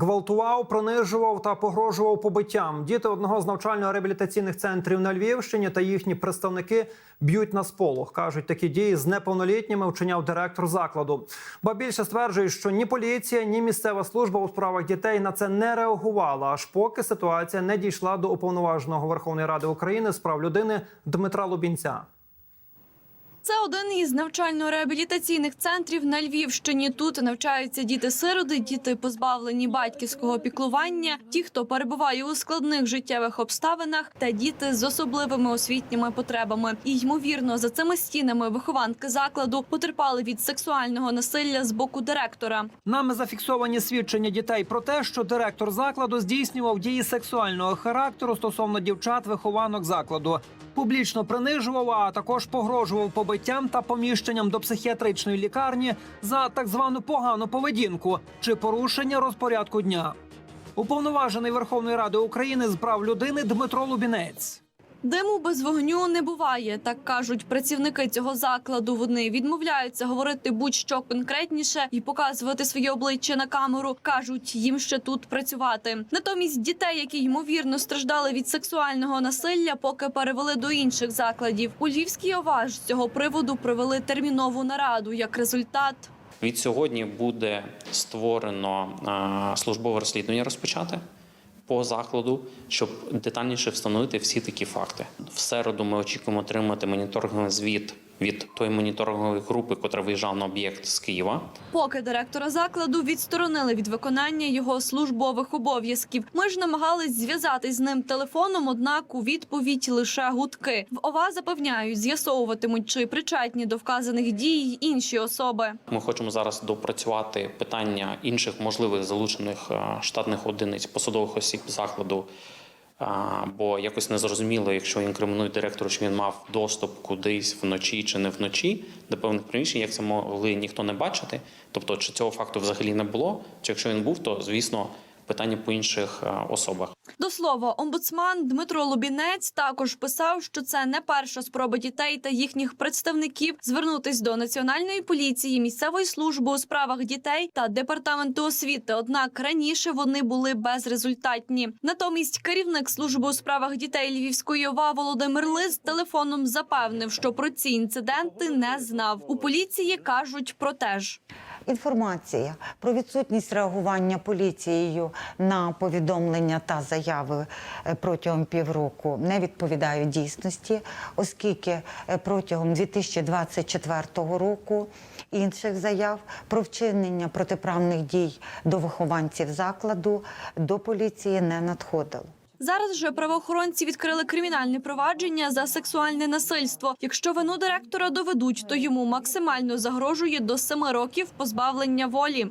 Гвалтував, принижував та погрожував побиттям. Діти одного з навчально-реабілітаційних центрів на Львівщині та їхні представники б'ють на сполох. кажуть, такі дії з неповнолітніми вчиняв директор закладу. Ба більше стверджують, що ні поліція, ні місцева служба у справах дітей на це не реагувала, аж поки ситуація не дійшла до уповноваженого Верховної Ради України з прав людини Дмитра Лубінця. Це один із навчально-реабілітаційних центрів на Львівщині. Тут навчаються діти-сироти, діти позбавлені батьківського піклування, ті, хто перебуває у складних життєвих обставинах, та діти з особливими освітніми потребами. І ймовірно, за цими стінами вихованки закладу потерпали від сексуального насилля з боку директора. Нами зафіксовані свідчення дітей про те, що директор закладу здійснював дії сексуального характеру стосовно дівчат-вихованок закладу. Публічно принижував, а також погрожував побиттям та поміщенням до психіатричної лікарні за так звану погану поведінку чи порушення розпорядку дня. Уповноважений Верховної Ради України з прав людини Дмитро Лубінець. Диму без вогню не буває, так кажуть працівники цього закладу. Вони відмовляються говорити будь-що конкретніше і показувати своє обличчя на камеру. кажуть, їм ще тут працювати. Натомість дітей, які ймовірно страждали від сексуального насилля, поки перевели до інших закладів. У Львівській ОВА ж з цього приводу провели термінову нараду. Як результат, Від сьогодні буде створено е, службове розслідування розпочати по закладу, щоб детальніше встановити всі такі факти. В середу ми очікуємо отримати моніторинговий звіт від тої моніторингової групи, котра виїжджав на об'єкт з Києва. Поки директора закладу відсторонили від виконання його службових обов'язків. Ми ж намагались зв'язатись з ним телефоном, однак у відповідь лише гудки. В ОВА запевняють, з'ясовуватимуть, чи причетні до вказаних дій інші особи. Ми хочемо зараз допрацювати питання інших можливих залучених е, штатних одиниць посадових осіб закладу. А, Бо якось незрозуміло, якщо інкримінують директору, що він мав доступ кудись вночі чи не вночі до певних приміщень, як це могли ніхто не бачити. Тобто, чи цього факту взагалі не було, чи якщо він був, то звісно питання по інших е, особах. До слова, омбудсман Дмитро Лубінець також писав, що це не перша спроба дітей та їхніх представників звернутись до національної поліції, місцевої служби у справах дітей та департаменту освіти. Однак раніше вони були безрезультатні. Натомість керівник служби у справах дітей Львівської ОВА Володимир Лис телефоном запевнив, що про ці інциденти не знав. У поліції кажуть про те. Інформація про відсутність реагування поліцією на повідомлення та заяви е, протягом півроку не відповідають дійсності, оскільки е, протягом 2024 року інших заяв про вчинення протиправних дій до вихованців закладу до поліції не надходило. Зараз же правоохоронці відкрили кримінальне провадження за сексуальне насильство. Якщо вину директора доведуть, то йому максимально загрожує до семи років позбавлення волі.